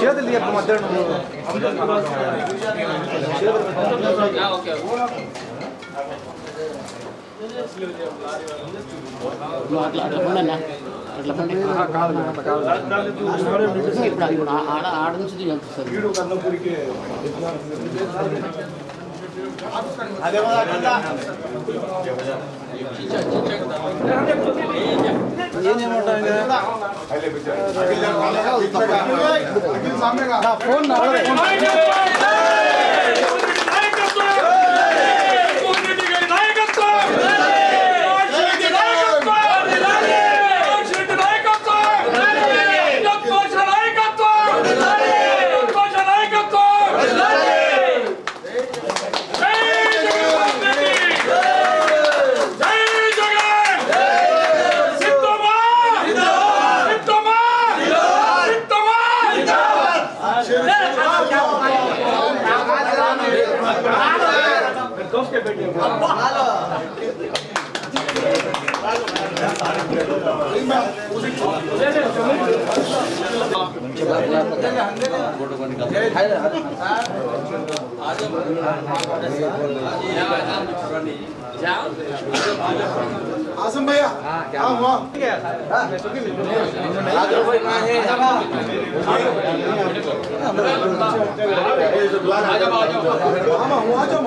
చేతులు తీయప్ప మధ్యలో అట్లా అట్లా పండి అట్లా పండి ఇప్పుడు ఇప్పుడు ఆడ ఆడ నుంచి తీయాలి ఏం आज आसम भैया हाँ वहाँ वहाँ जाओ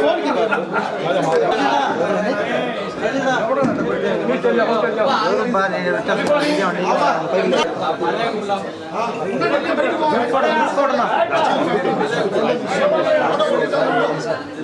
ఫోన్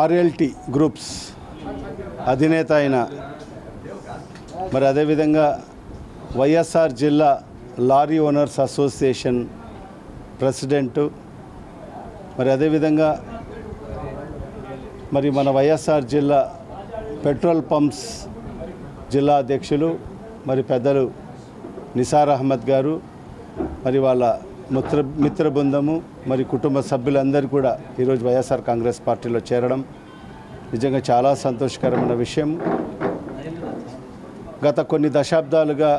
ఆర్ఎల్టీ గ్రూప్స్ అధినేత అయిన. మరి అదేవిధంగా వైఎస్ఆర్ జిల్లా లారీ ఓనర్స్ అసోసియేషన్ ప్రెసిడెంటు. మరి అదేవిధంగా మరి మన వైఎస్ఆర్ జిల్లా పెట్రోల్ పంప్స్ జిల్లా అధ్యక్షులు మరి పెద్దలు నిసార్ అహ్మద్ గారు మరి వాళ్ళ మిత్ర మిత్ర బృందము మరి కుటుంబ సభ్యులందరూ కూడా ఈరోజు వైఎస్ఆర్ కాంగ్రెస్ పార్టీలో చేరడం నిజంగా చాలా సంతోషకరమైన విషయం. గత కొన్ని దశాబ్దాలుగా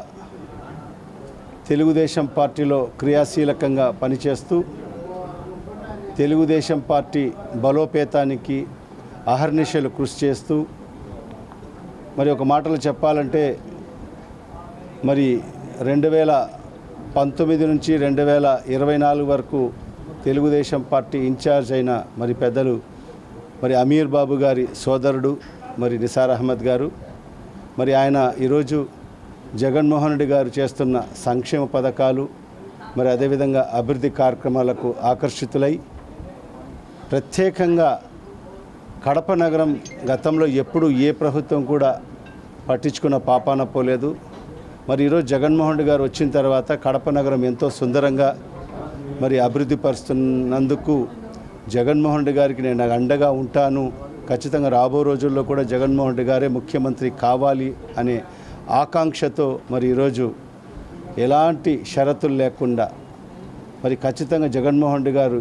తెలుగుదేశం పార్టీలో క్రియాశీలకంగా పనిచేస్తూ తెలుగుదేశం పార్టీ బలోపేతానికి అహర్నిశలు కృషి చేస్తూ మరి ఒక మాటలు చెప్పాలంటే మరి రెండు వేల పంతొమ్మిది నుంచి రెండు వేల ఇరవై నాలుగు వరకు తెలుగుదేశం పార్టీ ఇన్ఛార్జ్ అయిన మరి పెద్దలు మరి అమీర్ బాబు గారి సోదరుడు మరి నిసార్ అహ్మద్ గారు మరి ఆయన ఈరోజు జగన్మోహన్ రెడ్డి గారు చేస్తున్న సంక్షేమ పథకాలు మరి అదేవిధంగా అభివృద్ధి కార్యక్రమాలకు ఆకర్షితులై ప్రత్యేకంగా కడప నగరం గతంలో ఎప్పుడు ఏ ప్రభుత్వం కూడా పట్టించుకున్న పాపాన పోలేదు. మరి ఈరోజు జగన్మోహన్ రెడ్డి గారు వచ్చిన తర్వాత కడప నగరం ఎంతో సుందరంగా మరి అభివృద్ధి పరుస్తున్నందుకు జగన్మోహన్ రెడ్డి గారికి నేను అండగా ఉంటాను. ఖచ్చితంగా రాబో రోజుల్లో కూడా జగన్మోహన్ రెడ్డి గారే ముఖ్యమంత్రి కావాలి అనే ఆకాంక్షతో మరి ఈరోజు ఎలాంటి షరతులు లేకుండా మరి ఖచ్చితంగా జగన్మోహన్ రెడ్డి గారు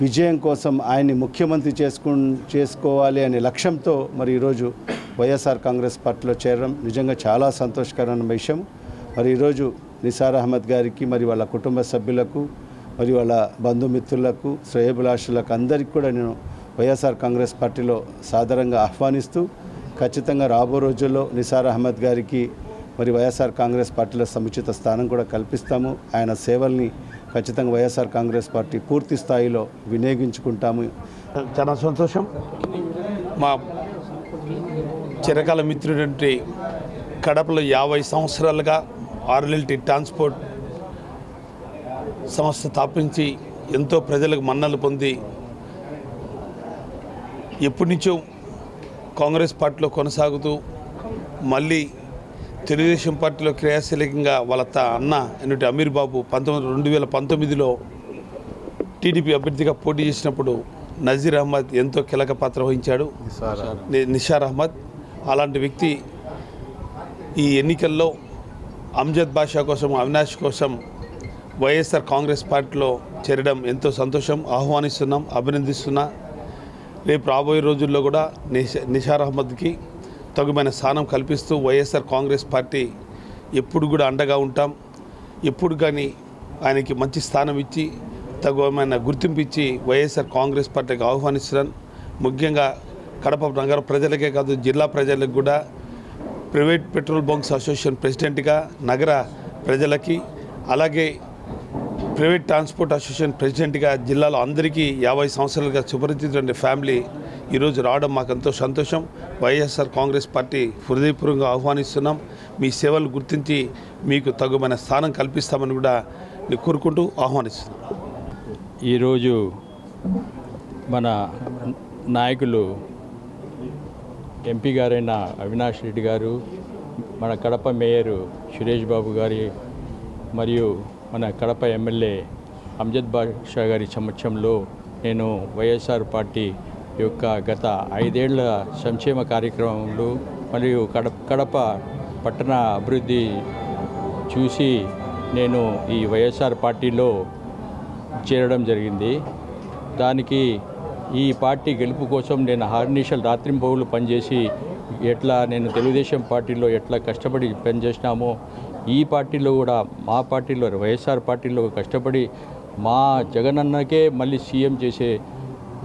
విజయం కోసం ఆయన్ని ముఖ్యమంత్రి చేసుకు చేసుకోవాలి అనే లక్ష్యంతో మరి ఈరోజు వైఎస్ఆర్ కాంగ్రెస్ పార్టీలో చేరడం నిజంగా చాలా సంతోషకరమైన విషయం. మరి ఈరోజు నిసార్ అహ్మద్ గారికి మరి వాళ్ళ కుటుంబ సభ్యులకు మరి వాళ్ళ బంధుమిత్రులకు శ్రేయభిలాషులకు అందరికీ కూడా నేను వైఎస్ఆర్ కాంగ్రెస్ పార్టీలో సాధారణంగా ఆహ్వానిస్తూ ఖచ్చితంగా రాబో రోజుల్లో నిసార్ అహ్మద్ గారికి మరి వైఎస్ఆర్ కాంగ్రెస్ పార్టీలో సముచిత స్థానం కూడా కల్పిస్తాము. ఆయన సేవల్ని ఖచ్చితంగా వైఎస్ఆర్ కాంగ్రెస్ పార్టీ పూర్తి స్థాయిలో వినియోగించుకుంటాము. చాలా సంతోషం. మా చిరకాల మిత్రుడంటే కడపలో యాభై సంవత్సరాలుగా ఆర్ఎల్టీ ట్రాన్స్పోర్ట్ సంస్థ స్థాపించి ఎంతో ప్రజలకు మన్నలు పొంది ఎప్పటి నుంచో కాంగ్రెస్ పార్టీలో కొనసాగుతూ మళ్ళీ తెలుగుదేశం పార్టీలో క్రియాశీలకంగా వాళ్ళ త అన్న అయినటువంటి అమీర్ బాబు పంతొమ్మిది రెండు వేల పంతొమ్మిదిలో టీడీపీ అభ్యర్థిగా పోటీ చేసినప్పుడు నజీర్ అహ్మద్ ఎంతో కీలక పాత్ర వహించాడు. నిషార్ అహ్మద్. అలాంటి వ్యక్తి ఈ ఎన్నికల్లో అమ్జద్ బాషా కోసం అవినాష్ కోసం వైఎస్ఆర్ కాంగ్రెస్ పార్టీలో చేరడం ఎంతో సంతోషం. ఆహ్వానిస్తున్నాం అభినందిస్తున్నా. రేపు రాబోయే రోజుల్లో కూడా నిషా నిషార్ అహ్మద్కి తగుమైన స్థానం కల్పిస్తూ వైఎస్ఆర్ కాంగ్రెస్ పార్టీ ఎప్పుడు కూడా అండగా ఉంటాం. ఎప్పుడు కానీ ఆయనకి మంచి స్థానం ఇచ్చి తగుమైన గుర్తింపు ఇచ్చి వైఎస్ఆర్ కాంగ్రెస్ పార్టీకి ఆహ్వానిస్తున్నాను ముఖ్యంగా కడప నగర ప్రజలకే కాదు జిల్లా ప్రజలకు కూడా ప్రైవేట్ పెట్రోల్ బంక్స్ అసోసియేషన్ ప్రెసిడెంట్గా నగర ప్రజలకి అలాగే ప్రైవేట్ ట్రాన్స్పోర్ట్ అసోసియేషన్ ప్రెసిడెంట్గా జిల్లాలో అందరికీ యాభై సంవత్సరాలుగా సుపరిచితుడి ఫ్యామిలీ ఈరోజు రావడం మాకు ఎంతో సంతోషం. వైఎస్ఆర్ కాంగ్రెస్ పార్టీ హృదయపూర్వకంగా ఆహ్వానిస్తున్నాం. మీ సేవలు గుర్తించి మీకు తగుమైన స్థానం కల్పిస్తామని కూడా నేను కోరుకుంటూ ఆహ్వానిస్తున్నాం. ఈరోజు మన నాయకులు ఎంపీ గారైన అవినాష్ రెడ్డి గారు మన కడప మేయర్ సురేష్ బాబు గారి మరియు మన కడప ఎమ్మెల్యే అమ్జద్ బాషా గారి సమక్షంలో నేను వైఎస్ఆర్ పార్టీ యొక్క గత ఐదేళ్ళ సంక్షేమ కార్యక్రమాలు మరియు కడప కడప పట్టణ అభివృద్ధి చూసి నేను ఈ వైఎస్ఆర్ పార్టీలో చేరడం జరిగింది. దానికి ఈ పార్టీ గెలుపు కోసం నేను హార్నిషల్ రాత్రింబౌలు పనిచేసి ఎట్లా నేను తెలుగుదేశం పార్టీలో ఎట్లా కష్టపడి పనిచేసినామో ఈ పార్టీలో కూడా మా పార్టీలో వైఎస్ఆర్ పార్టీలో కష్టపడి మా జగనన్నకే మళ్ళీ సీఎం చేసే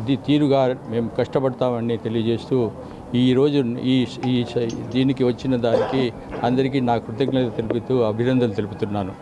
ఇది తీరుగా మేము కష్టపడతామని తెలియజేస్తూ ఈరోజు ఈ ఈ దీనికి వచ్చిన దానికి అందరికీ నా కృతజ్ఞత తెలుపుతూ అభినందనలు తెలుపుతున్నాను.